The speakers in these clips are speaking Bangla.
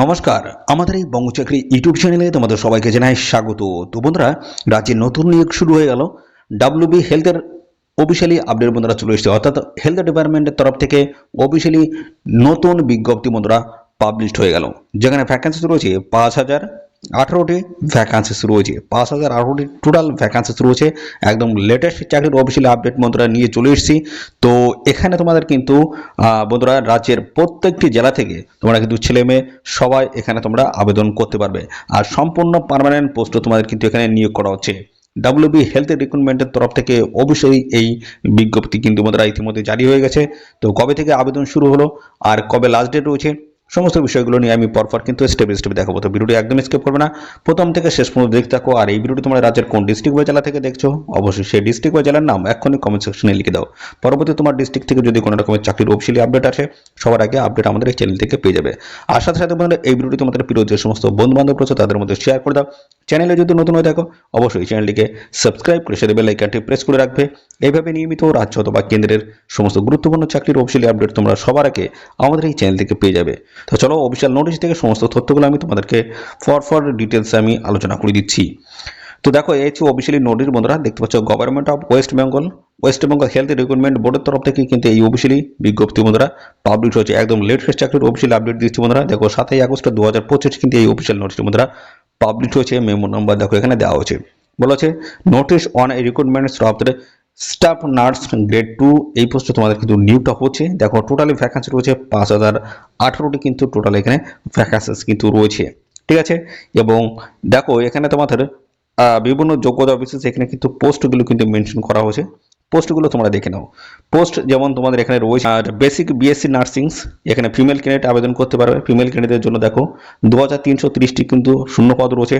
নমস্কার, আমাদের এই বঙ্গচাকরি ইউটিউব চ্যানেলে তোমাদের সবাইকে জানাই স্বাগত। তো বন্ধুরা, রাজ্যে নতুন নিয়োগ শুরু হয়ে গেল। ডাব্লিউবি হেলথের অফিসিয়ালি আপডেট বন্ধুরা চলে এসেছে। অর্থাৎ হেলথ ডিপার্টমেন্টের তরফ থেকে অফিসিয়ালি নতুন বিজ্ঞপ্তি বন্ধুরা পাবলিশড হয়ে গেল। যেখানে ভ্যাকেন্সি রয়েছে পাঁচ হাজার আঠারোটি ভ্যাকান্সিস রয়েছে পাঁচ হাজার আঠারোটি টোটাল ভ্যাকান্সিস রয়েছে একদম লেটেস্ট চাকরির অফিসিয়ালি আপডেট বন্ধুরা নিয়ে চলে এসেছি। তো এখানে তোমাদের কিন্তু বন্ধুরা রাজ্যের প্রত্যেকটি জেলা থেকে তোমরা কিন্তু ছেলে মেয়ে সবাই এখানে তোমরা আবেদন করতে পারবে। আর সম্পূর্ণ পার্মানেন্ট পোস্ট তোমাদের কিন্তু এখানে নিয়োগ করা হচ্ছে। ডাব্লিউবি হেলথ রিক্রুটমেন্টের তরফ থেকে অবশ্যই এই বিজ্ঞপ্তি কিন্তু বন্ধুরা ইতিমধ্যে জারি হয়ে গেছে। তো কবে থেকে আবেদন শুরু হলো আর কবে লাস্ট ডেট রয়েছে সমস্ত বিষয়গুলো নিয়ে আমি পরপর কিন্তু স্টেপ স্টেপ দেখাবো। তো ভিডিওটি একদম স্কিপ করবে না। প্রথম থেকে শেষ পর্যন্ত দেখতে থাকো। আর এই ভিডিওটি তোমরা রাজ্যের কোন ডিস্ট্রিক্ট বা জেলা থেকে দেখছ, অবশ্যই সেই ডিস্ট্রিক্ট বা জেলার নাম এক্ষুনি কমেন্ট সেকশনে লিখে দাও। পরবর্তী তোমার ডিস্ট্রিক্ট থেকে যদি কোনো রকমের চাকরির অফিসিয়ালি আপডেট আসে, সবার আগে আপডেট আমাদের এই চ্যানেল থেকে পেয়ে যাবে। আর সাথে সাথে বন্ধুরা, এই ভিডিওটি তোমাদের প্রিয় যে সমস্ত বন্ধু বান্ধব রয়েছে, তাদের মধ্যে শেয়ার করে দাও। চ্যানেলে যদি নতুন হয়ে থাকো, অবশ্যই চ্যানেলটিকে সাবস্ক্রাইব করে সাথে বেল আইকনটি প্রেস করে রাখবে। এইভাবে নিয়মিত রাজ্য অথবা কেন্দ্রের সমস্ত গুরুত্বপূর্ণ চাকরির অফিসিয়ালি আপডেট তোমরা সবার আগে আমাদের এই চ্যানেল থেকে পেয়ে যাবে। তো চলো অফিসিয়াল নোটিশ থেকে সমস্ত তথ্যগুলো আমি তোমাদেরকে ফর ফর ডিটেলসে আমি আলোচনা করে দিচ্ছি। তো দেখো, এই হচ্ছে অফিসিয়ালি নোটিশ বন্ধুরা, দেখতে পাচ্ছ government of West Bengal West Bengal health recruitment বোর্ডের তরফ থেকে কিন্তু এই অফিসিয়ালি বিজ্ঞপ্তি বন্ধুরা পাবলিশ হচ্ছে একদম লেটেস্ট চাকরির অফিসিয়াল আপডেট দিচ্ছি বন্ধুরা। দেখো, সাতই আগস্ট দু হাজার পঁচিশ কিন্তু এই অফিসিয়াল নোটিশ বন্ধুরা পাবলিশ হয়েছে মেমো নাম্বার দেখো এখানে দেওয়া হয়েছে। বলা হচ্ছে notice on recruitment of the staff nurse grade two এই পোস্টে তোমাদের কিন্তু নিয়োগটা হচ্ছে। দেখো টোটালি ভ্যাকান্সি রয়েছে পাঁচ হাজার আঠারোটি, কিন্তু টোটাল এখানে ভ্যাকান্সিস কিন্তু রয়েছে। ঠিক আছে? এবং দেখো, এখানে তোমাদের বিভিন্ন যোগ্যতা বিশেষ এখানে কিন্তু পোস্টগুলো কিন্তু মেনশন করা হয়েছে। পোস্টগুলো তোমরা দেখে নাও। পোস্ট যেমন তোমাদের এখানে রয়েছে, আর বেসিক বিএসসি নার্সিংস এখানে ফিমেল ক্যান্ডিডেট আবেদন করতে পারবে। ফিমেল ক্যান্ডিডেটের জন্য দেখো দু হাজার তিনশো তিরিশটি কিন্তু শূন্যপদ রয়েছে।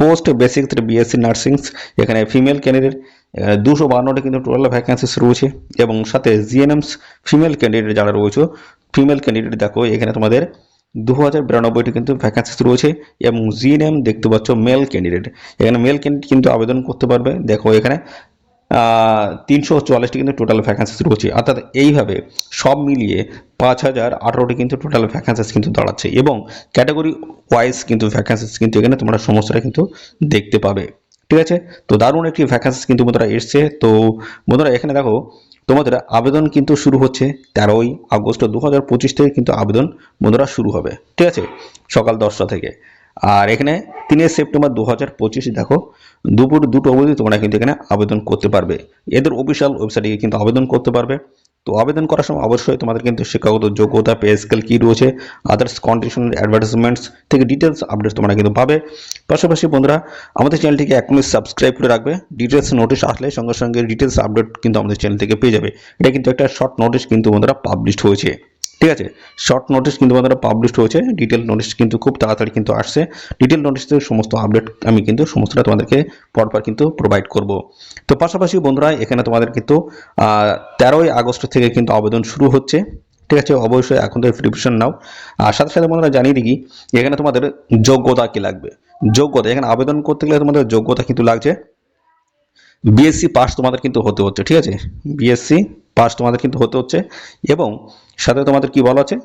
পোস্ট বেসিক বিএসসি নার্সিংস এখানে ফিমেল ক্যান্ডিডেট দুশো বান্নটি কিন্তু টোটাল ভ্যাকেন্সিস রয়েছে। এবং সাথে জিএনএমস ফিমেল ক্যান্ডিডেট যারা রয়েছে ফিমেল ক্যান্ডিডেট দেখো, এখানে তোমাদের দু হাজার বিরানব্বইটি কিন্তু ভ্যাকেন্সিস রয়েছে। এবং জিএনএম দেখতে পাচ্ছ মেল ক্যান্ডিডেট এখানে মেল ক্যান্ডিডেট কিন্তু আবেদন করতে পারবে। দেখো এখানে তিনশো চুয়াল্লিশটি কিন্তু টোটাল ভ্যাকেন্সিস রয়েছে। অর্থাৎ এইভাবে সব মিলিয়ে পাঁচ হাজার আঠারোটি কিন্তু টোটাল ভ্যাকেন্সিস কিন্তু দাঁড়াচ্ছে এবং ক্যাটাগরি ওয়াইজ কিন্তু ভ্যাকান্সিস কিন্তু এখানে তোমরা সমস্তটা কিন্তু দেখতে পাবে। ঠিক আছে? তো দারুণ একটি ভ্যাকেন্সিস কিন্তু বন্ধুরা এসছে। তো বন্ধুরা এখানে দেখো, তোমাদের আবেদন কিন্তু শুরু হচ্ছে তেরোই আগস্ট দু হাজার পঁচিশ থেকে কিন্তু আবেদন বন্ধুরা শুরু হবে। ঠিক আছে? সকাল দশটা থেকে। আর এখানে তিনে সেপ্টেম্বর দু হাজার পঁচিশ, দেখো, দুপুর দুটো অবধি তোমরা কিন্তু এখানে আবেদন করতে পারবে। এদের অফিসিয়াল ওয়েবসাইটে কিন্তু আবেদন করতে পারবে। তো আবেদন করার সময় অবশ্যই তোমাদের কিন্তু শিক্ষাগত যোগ্যতা পে স্কেল কী রয়েছে আদার্স কন্ডিশন অ্যাডভার্টাইজমেন্টস থেকে ডিটেলস আপডেট তোমরা কিন্তু পাবে। পাশাপাশি বন্ধুরা, আমাদের চ্যানেলটিকে এখনই সাবস্ক্রাইব করে রাখবে। ডিটেলস নোটিশ আসলে সঙ্গে সঙ্গে ডিটেলস আপডেট কিন্তু আমাদের চ্যানেল থেকে পেয়ে যাবে। এটা কিন্তু একটা শর্ট নোটিশ কিন্তু বন্ধুরা পাবলিশড হয়েছে। ঠিক আছে? শর্ট নোটিশ কিন্তু বন্ধুরা পাবলিশড হয়েছে ডিটেল নোটিশ কিন্তু খুব তাড়াতাড়ি কিন্তু আসছে। ডিটেল নোটিশের সমস্ত আপডেট আমি কিন্তু সমস্তটা তোমাদেরকে পরপর কিন্তু প্রোভাইড করব। তো পাশাপাশি বন্ধুরা, এখানে তোমাদের কিন্তু তেরোই আগস্ট থেকে কিন্তু আবেদন শুরু হচ্ছে। ঠিক আছে? অবশ্যই এখন তো প্রিপারেশন নাও। আর সাথে সাথে বন্ধুরা জানিয়ে দিই এখানে তোমাদের যোগ্যতা কি লাগবে? যোগ্যতা, এখানে আবেদন করতে গেলে তোমাদের যোগ্যতা কিন্তু লাগছে। বিএসসি পাস তোমাদের কিন্তু হতে হচ্ছে, ঠিক আছে? বিএসসি পাস তোমাদের কিন্তু হতে হচ্ছে। এবং সাথে তোমাদের কি বলা আছে?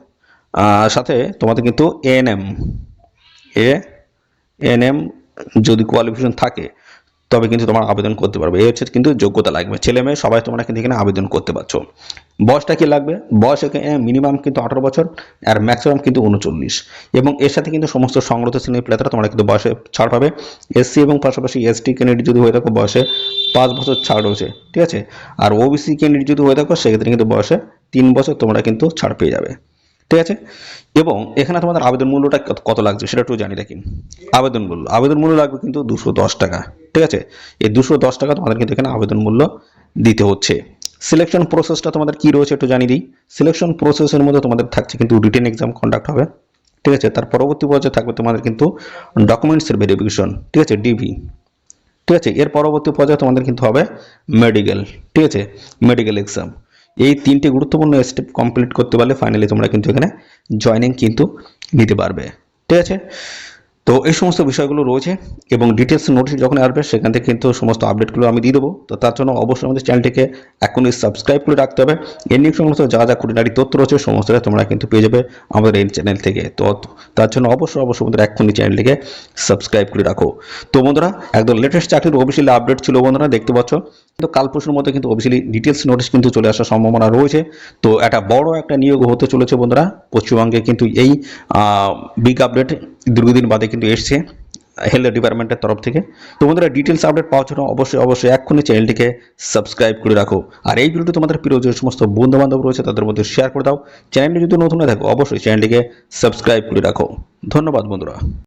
সাথে তোমাদের কিন্তু এএনএম এ এএনএম যদি কোয়ালিফিকেশন থাকে তবে কিন্তু তোমার আবেদন করতে পারবে। এই হচ্ছে কিন্তু যোগ্যতা লাগবে। ছেলে মেয়ে, সবাই তোমরা কিন্তু এখানে আবেদন করতে পারছ। বয়সটা কি লাগবে? বয়স মিনিমাম কিন্তু আঠারো বছর আর ম্যাক্সিমাম কিন্তু উনচল্লিশ। এবং এর সাথে কিন্তু সমস্ত সংগ্রত শ্রেণির প্লেতারা তোমরা কিন্তু বয়সে ছাড় পাবে। এসসি এবং পাশাপাশি এসটি ক্যান্ডিডেট যদি হয়ে থাকো, বয়সে পাঁচ বছর ছাড় রয়েছে। ঠিক আছে? আর ওবিসি ক্যান্ডিডেট যদি হয়ে থাকো, সেক্ষেত্রে কিন্তু বয়সে তিন বছর তোমরা কিন্তু ছাড় পেয়ে যাবে। ঠিক আছে? এবং এখানে তোমাদের আবেদন মূল্যটা কত- লাগছে সেটা একটু জানি রাখি আবেদন মূল্য আবেদন মূল্য লাগবে কিন্তু দুশো দশ টাকা, ঠিক আছে? এই দুশো দশ টাকা তোমাদের কিন্তু এখানে আবেদন মূল্য দিতে হচ্ছে। সিলেকশন প্রসেসটা তোমাদের কি রয়েছে একটু জানিয়ে দিই। সিলেকশন প্রসেসের মধ্যে তোমাদের থাকছে কিন্তু রিটেন এক্সাম কন্ডাক্ট হবে, ঠিক আছে? তার পরবর্তী পর্যায়ে থাকবে তোমাদের কিন্তু ডকুমেন্টসের ভেরিফিকেশন ঠিক আছে? ডিভি ঠিক আছে? এর পরবর্তী পর্যায়ে তোমাদের কিন্তু হবে মেডিকেল ঠিক আছে? মেডিকেল এক্সাম এই তিনটে গুরুত্বপূর্ণ স্টেপ কমপ্লিট করতে পারলে ফাইনালি তোমরা কিন্তু এখানে জয়নিং কিন্তু নিতে পারবে। ঠিক আছে? তো এই সমস্ত বিষয়গুলো রয়েছে এবং ডিটেলস নোটিশ যখন আসবে, সেখান থেকে কিন্তু সমস্ত আপডেটগুলো আমি দিয়ে দেবো। তো তার জন্য অবশ্যই আমাদের চ্যানেলটিকে এখনই সাবস্ক্রাইব করে রাখতে হবে। এর নিয়ে সমস্ত যা যা খুঁটিনাটি তথ্য রয়েছে, সমস্তটা তোমরা কিন্তু পেয়ে যাবে আমাদের এই চ্যানেল থেকে। তো তার জন্য অবশ্যই অবশ্যই আমাদের এখনই চ্যানেলটিকে সাবস্ক্রাইব করে রাখো। তো বন্ধুরা, একদম লেটেস্ট চাকরির অফিসিয়ালি আপডেট ছিল বন্ধুরা, দেখতে পাচ্ছ? কিন্তু কাল পরশুর মধ্যে কিন্তু অফিসিয়ালি ডিটেলস নোটিশ কিন্তু চলে আসার সম্ভাবনা রয়েছে। তো একটা বড় একটা নিয়োগ হতে চলেছে বন্ধুরা। পশ্চিমবঙ্গে কিন্তু এই বিগ আপডেট দীর্ঘদিন বাদে কিন্তু এসছে হেলথ ডিপার্টমেন্টের তরফ থেকে। তো বন্ধুরা ডিটেলস আপডেট পাওয়ার জন্য অবশ্যই অবশ্যই এক্ষুনি চ্যানেলটিকে সাবস্ক্রাইব করে রাখো। আর এই ভিডিওটি তোমাদের প্রিয় যে সমস্ত বন্ধুবান্ধব রয়েছে, তাদের মধ্যে শেয়ার করে দাও। চ্যানেলটি যদি নতুন হয়ে থাকো, অবশ্যই চ্যানেলটিকে সাবস্ক্রাইব করে রাখো। ধন্যবাদ বন্ধুরা।